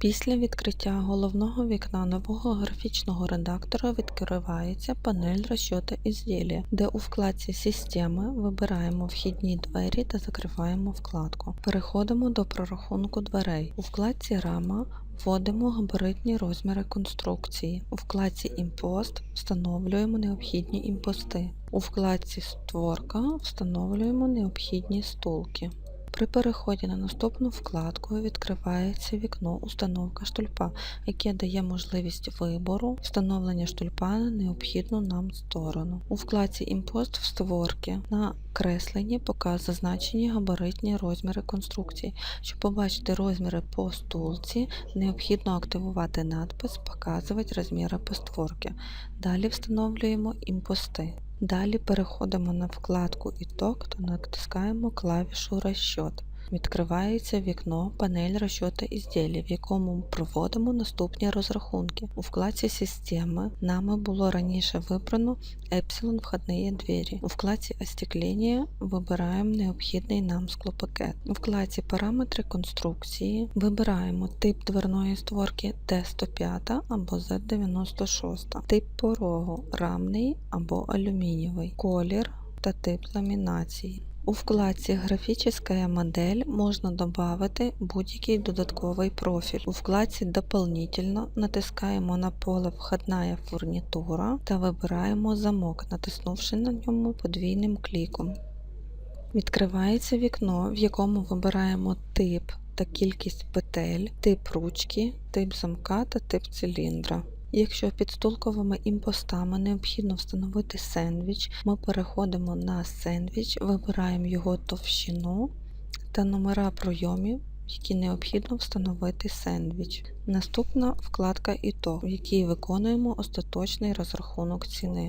Після відкриття головного вікна нового графічного редактора відкривається панель розчету ізділля, де у вкладці Системи вибираємо вхідні двері та закриваємо вкладку. Переходимо до прорахунку дверей. У вкладці Рама вводимо габаритні розміри конструкції. У вкладці Імпост встановлюємо необхідні імпости. У вкладці Створка встановлюємо необхідні стулки. При переході на наступну вкладку відкривається вікно Установка штульпа, яке дає можливість вибору встановлення штульпа на необхідну нам сторону. У вкладці Імпост в створки на кресленні показ зазначені габаритні розміри конструкції. Щоб побачити розміри по стулці, необхідно активувати надпис Показувати розміри по створки. Далі встановлюємо імпости. Далі переходимо на вкладку Іток та натискаємо клавішу Розчет. Відкривається вікно панель розчету ізділля, в якому проводимо наступні розрахунки. У вкладці Системи нами було раніше вибрано Епсилон входні двері. У вкладці Остеклення вибираємо необхідний нам склопакет. У вкладці Параметри конструкції вибираємо тип дверної створки Т105 або Z96, тип порогу рамний або алюмінієвий, колір та тип ламінації. У вкладці «Графическая модель» можна додати будь-який додатковий профіль. У вкладці «Дополнительно» натискаємо на поле «Входная фурнітура» та вибираємо замок, натиснувши на ньому подвійним кліком. Відкривається вікно, в якому вибираємо тип та кількість петель, тип ручки, тип замка та тип циліндра. Якщо під стулковими імпостами необхідно встановити сендвіч, ми переходимо на сендвіч, вибираємо його товщину та номера пройомів, які необхідно встановити сендвіч. Наступна вкладка «Ітог», в якій виконуємо остаточний розрахунок ціни.